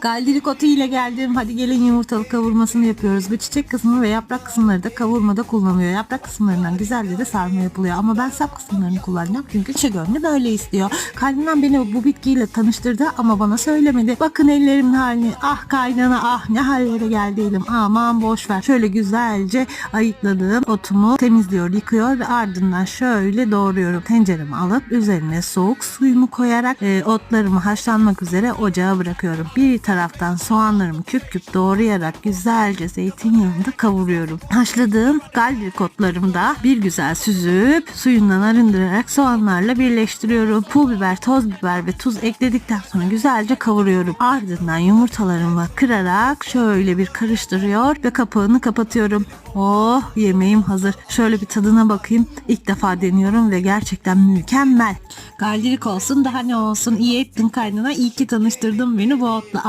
Galdirik otu ile geldim. Hadi gelin yumurtalı kavurmasını yapıyoruz. Bu çiçek kısmı ve yaprak kısımları da kavurmada kullanılıyor. Yaprak kısımlarından güzelce de sarma yapılıyor. Ama ben sap kısımlarını kullanacağım. Çünkü gönlü böyle istiyor. Kaynanam beni bu bitkiyle tanıştırdı ama bana söylemedi. Bakın ellerimin halini. Ah kaynana ah ne hallere geldiydim. Aman boş ver. Şöyle güzelce ayıkladığım otumu temizliyor, yıkıyor ve ardından şöyle doğruyorum. Tenceremi alıp üzerine soğuk suyumu koyarak e, otlarımı haşlanmak üzere ocağa bırakıyorum. Bir taraftan soğanlarımı küp küp doğrayarak güzelce zeytinyağında kavuruyorum. Haşladığım galdirik otlarımı da bir güzel süzüp suyundan arındırarak soğanlarla birleştiriyorum. Pul biber, toz biber ve tuz ekledikten sonra güzelce kavuruyorum. Ardından yumurtalarımı kırarak şöyle bir karıştırıyor ve kapağını kapatıyorum. Oh yemeğim hazır. Şöyle bir tadına bakayım. İlk defa deniyorum ve gerçekten mükemmel. Galdirik olsun daha ne olsun. İyi ettin kaynana. İyi ki tanıştırdın beni bu otla.